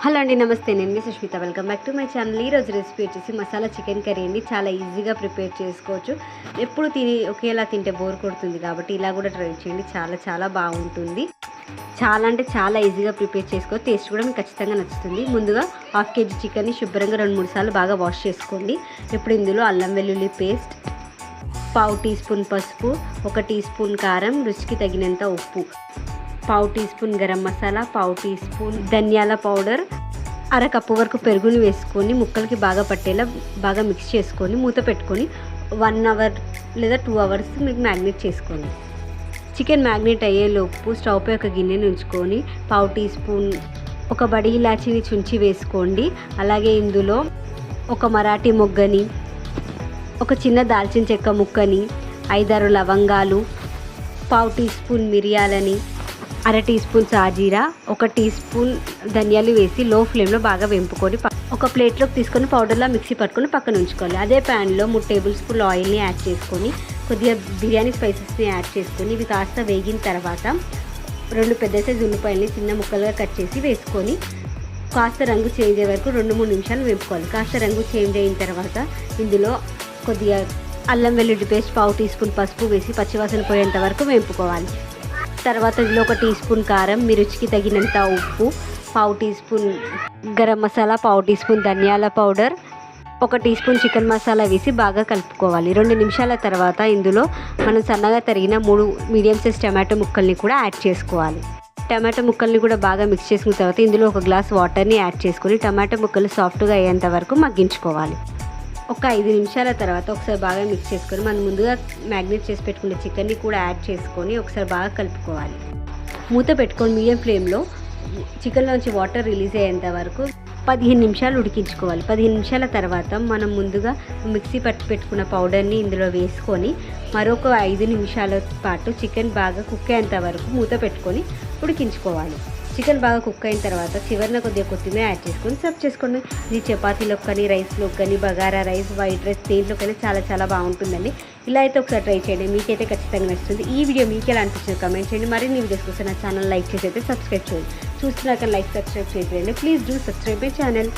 Hello అండి నమస్తే. నేను మీ Sushmita. Welcome back to my channel ఈ రోజు రెసిపీ వచ్చేసి మసాలా చికెన్ కర్రీ అండి. చాలా ఈజీగా ప్రిపేర్ చేసుకోవచ్చు. ఎప్పుడు తిని ఒకేలా తింటే బోర్ కొడుతుంది కాబట్టి ఇలా కూడా ట్రై చేయండి. చాలా చాలా బాగుంటుంది. చాలా అంటే చాలా ఈజీగా ప్రిపేర్ చేసుకో. టేస్ట్ కూడా మీకు ఖచ్చితంగా నచ్చుతుంది. ముందుగా హాఫ్ కేజీ చికెన్ని శుభ్రంగా రెండు మూడు సార్లు బాగా వాష్ చేసుకోండి. ఇప్పుడు ఇందులో అల్లం వెల్లుల్లి పేస్ట్ పావు టీ స్పూన్ పసుపు ఒక టీ స్పూన్ కారం రుచికి తగినంత ఉప్పు. పావు టీ స్పూన్ గరం మసాలా పావు టీ స్పూన్ ధనియాల పౌడర్ అరకప్పు వరకు పెరుగుని వేసుకొని ముక్కలకి బాగా పట్టేలా బాగా మిక్స్ చేసుకొని మూత పెట్టుకొని వన్ అవర్ లేదా టూ అవర్స్ మీకు మ్యాగ్నేట్ చేసుకోండి. చికెన్ మ్యాగ్నేట్ అయ్యేలోపు స్టవ్ పై ఒక గిన్నెని ఉంచుకొని పావు టీ స్పూన్ ఒక బడి ఇలాచీని చుంచి వేసుకోండి. అలాగే ఇందులో ఒక మరాఠీ మొగ్గని ఒక చిన్న దాల్చిన చెక్క ముక్కని ఐదారు లవంగాలు పావు టీ స్పూన్ మిరియాలని అర టీ స్పూన్ సాజీరా ఒక టీ స్పూన్ ధనియాలు వేసి లో ఫ్లేమ్లో బాగా వెంపుకొని ఒక ప్లేట్లోకి తీసుకొని పౌడర్లా మిక్సీ పట్టుకొని పక్కన ఉంచుకోవాలి. అదే ప్యాన్లో మూడు టేబుల్ స్పూన్ ఆయిల్ని యాడ్ చేసుకొని కొద్దిగా బిర్యానీ స్పైసెస్ని యాడ్ చేసుకొని ఇవి కాస్త వేగిన తర్వాత రెండు పెద్ద సైజు ఉల్లిపాయలని చిన్న ముక్కలుగా కట్ చేసి వేసుకొని కాస్త రంగు చేంజ్ అయ్యే వరకు రెండు మూడు నిమిషాలు వేపుకోవాలి. కాస్త రంగు చేంజ్ అయిన తర్వాత ఇందులో కొద్దిగా అల్లం వెల్లుల్లి పేస్ట్ పావు టీ స్పూన్ పసుపు వేసి పచ్చివాసన పోయేంత వరకు వేపుకోవాలి. తర్వాత ఇందులో ఒక టీ స్పూన్ కారం మీ రుచికి తగినంత ఉప్పు పావు టీ స్పూన్ గరం మసాలా పావు టీ స్పూన్ ధనియాల పౌడర్ ఒక టీ స్పూన్ చికెన్ మసాలా వేసి బాగా కలుపుకోవాలి. రెండు నిమిషాల తర్వాత ఇందులో మనం సన్నగా తరిగిన మూడు మీడియం సైజ్ టమాటో ముక్కల్ని కూడా యాడ్ చేసుకోవాలి. టమాటో ముక్కల్ని కూడా బాగా మిక్స్ చేసుకున్న తర్వాత ఇందులో ఒక గ్లాస్ వాటర్ని యాడ్ చేసుకొని టమాటో ముక్కలు సాఫ్ట్గా అయ్యేంత వరకు మగ్గించుకోవాలి. ఒక ఐదు నిమిషాల తర్వాత ఒకసారి బాగా మిక్స్ చేసుకొని మనం ముందుగా మ్యాగ్నేట్ చేసి పెట్టుకున్న చికెన్ని కూడా యాడ్ చేసుకొని ఒకసారి బాగా కలుపుకోవాలి. మూత పెట్టుకొని మీడియం ఫ్లేమ్లో చికెన్లోంచి వాటర్ రిలీజ్ అయ్యేంత వరకు పదిహేను నిమిషాలు ఉడికించుకోవాలి. పదిహేను నిమిషాల తర్వాత మనం ముందుగా మిక్సీ పట్టి పెట్టుకున్న పౌడర్ని ఇందులో వేసుకొని మరొక ఐదు నిమిషాల పాటు చికెన్ బాగా కుక్ అయ్యేంత వరకు మూత పెట్టుకొని ఉడికించుకోవాలి. చికెన్ బాగా కుక్ అయిన తర్వాత చివరిన కొద్దిగా కొత్తిమీర యాడ్ చేసుకొని సర్వ్ చేసుకోండి. ఇది చపాతీలోకి కానీ రైస్లోకి కానీ బగారా రైస్ వైట్ రైస్ దేంట్లోకైనా చాలా చాలా బాగుంటుందండి. ఇలా అయితే ఒకసారి ట్రై చేయండి. మీకైతే ఖచ్చితంగా నచ్చుతుంది. ఈ వీడియో మీకు ఎలా అనిపించింది కమెంట్ చేయండి. మరిన్ని వీడియోస్ కోసం నా ఛానల్ లైక్ చేసి అయితే సబ్స్క్రైబ్ చేయండి. చూస్తున్నాక లైక్ సబ్స్క్రైబ్ చేయండి. Please do subscribe my channel.